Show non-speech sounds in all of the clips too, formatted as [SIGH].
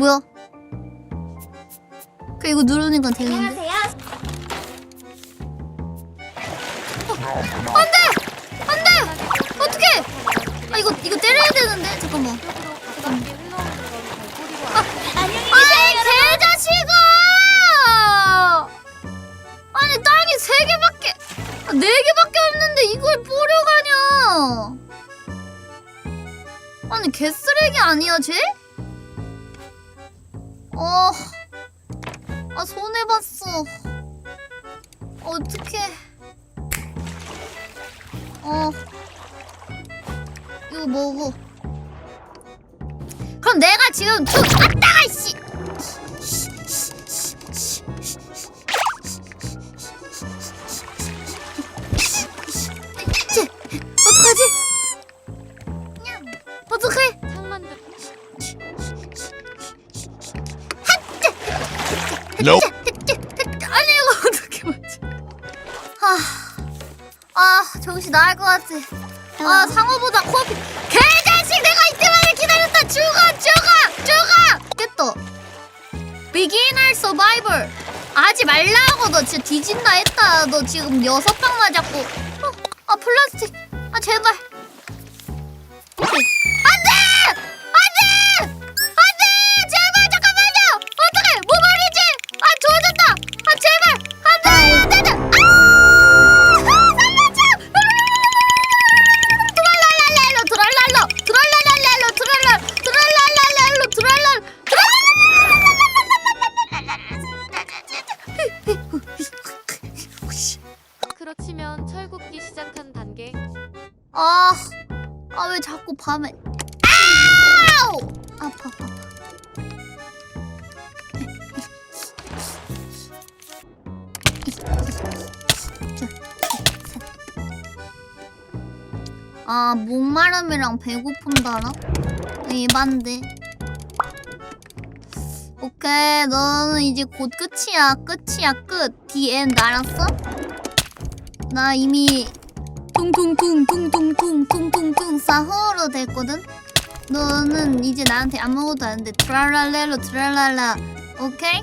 뭐야? 그 이거 누르니까 되는데. 안돼! 안돼! 어떻게? 아 이거 이거 때려야 되는데 잠깐만. 건 개자식아! 아니 땅이 세 개밖에 아, 네 개밖에 없는데 이걸 보려 가냐? 아니 개쓰레기 아니야 쟤? 어, 아 손해 봤어. 어떡해? 어, 이거 먹어. 그럼 내가 지금 툭 아따가 씨. 쟤 어떡하지? 어떡해? Nope. 아니 이거 [LAUGHS] 어떻게 맞지? 아, 아 정신 나갈 것 같아. 아 상어보다 코앞이 개자식 내가 이때만을 기다렸다 죽어 죽어 죽어 깼다. 비기너 서바이벌 하지 말라고 너 진짜 뒤진다 했다. 너 지금 여섯 방 맞았고. 어, 아 플라스틱. 아 제발. 안 철굽기 시작한 단계 아, 아 왜 자꾸 밤에 아우! 아파 아파. 아, 목마름이랑 배고픔 달아? 일반데. 오케이, 너는 이제 곧 끝이야. 끝이야, 끝. 디엔드 알았어? 나 이미 퉁퉁퉁 퉁퉁퉁 퉁퉁퉁 사호로 됐거든? 너는 이제 나한테 아무것도 안 돼. 트랄랄레로 트랄랄라. 오케이?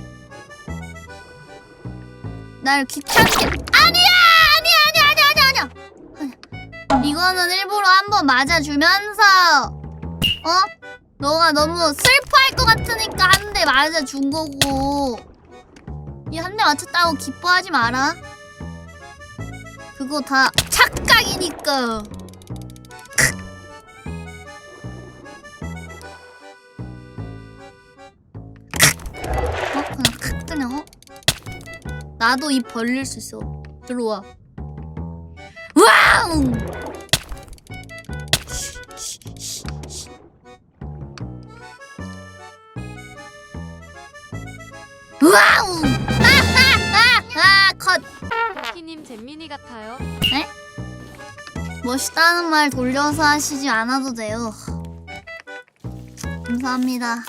날 귀찮게 아니야! 아니야! 아니야! 아니야! 아니야! 아니야. 이거는 일부러 한번 맞아주면서 어? 너가 너무 슬퍼할 것 같으니까 한 대 맞아준 거고 이 한 대 맞췄다고 기뻐하지 마라 그거 다 착각이니까. 어? 어? 나도 입 벌릴 수 있어. 들어와. 와우! 와우! 잼민이 같아요 멋있다는 말 돌려서 하시지 않아도 돼요. 감사합니다.